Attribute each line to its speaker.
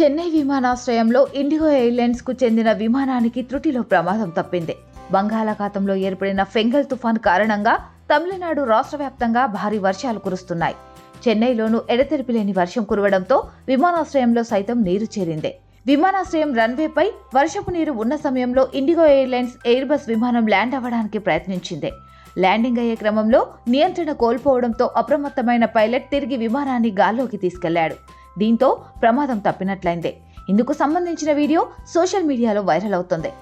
Speaker 1: చెన్నై విమానాశ్రయంలో ఇండిగో ఎయిర్లైన్స్కు చెందిన విమానానికి త్రుటిలో ప్రమాదం తప్పింది. బంగాళాఖాతంలో ఏర్పడిన ఫెంగల్ తుఫాన్ కారణంగా తమిళనాడు రాష్ట్ర వ్యాప్తంగా భారీ వర్షాలు కురుస్తున్నాయి. చెన్నైలోనూ ఎడతెరిపి లేని వర్షం కురవడంతో విమానాశ్రయంలో సైతం నీరు చేరింది. విమానాశ్రయం రన్వేపై వర్షపు నీరు ఉన్న సమయంలో ఇండిగో ఎయిర్లైన్స్ ఎయిర్బస్ విమానం ల్యాండ్ అవ్వడానికి ప్రయత్నించింది. ల్యాండింగ్ అయ్యే క్రమంలో నియంత్రణ కోల్పోవడంతో అప్రమత్తమైన పైలట్ తిరిగి విమానాన్ని గాల్లోకి తీసుకెళ్ళాడు. దీంతో ప్రమాదం తప్పినట్లయింది. ఇందుకు సంబంధించిన వీడియో సోషల్ మీడియాలో వైరల్ అవుతుంది.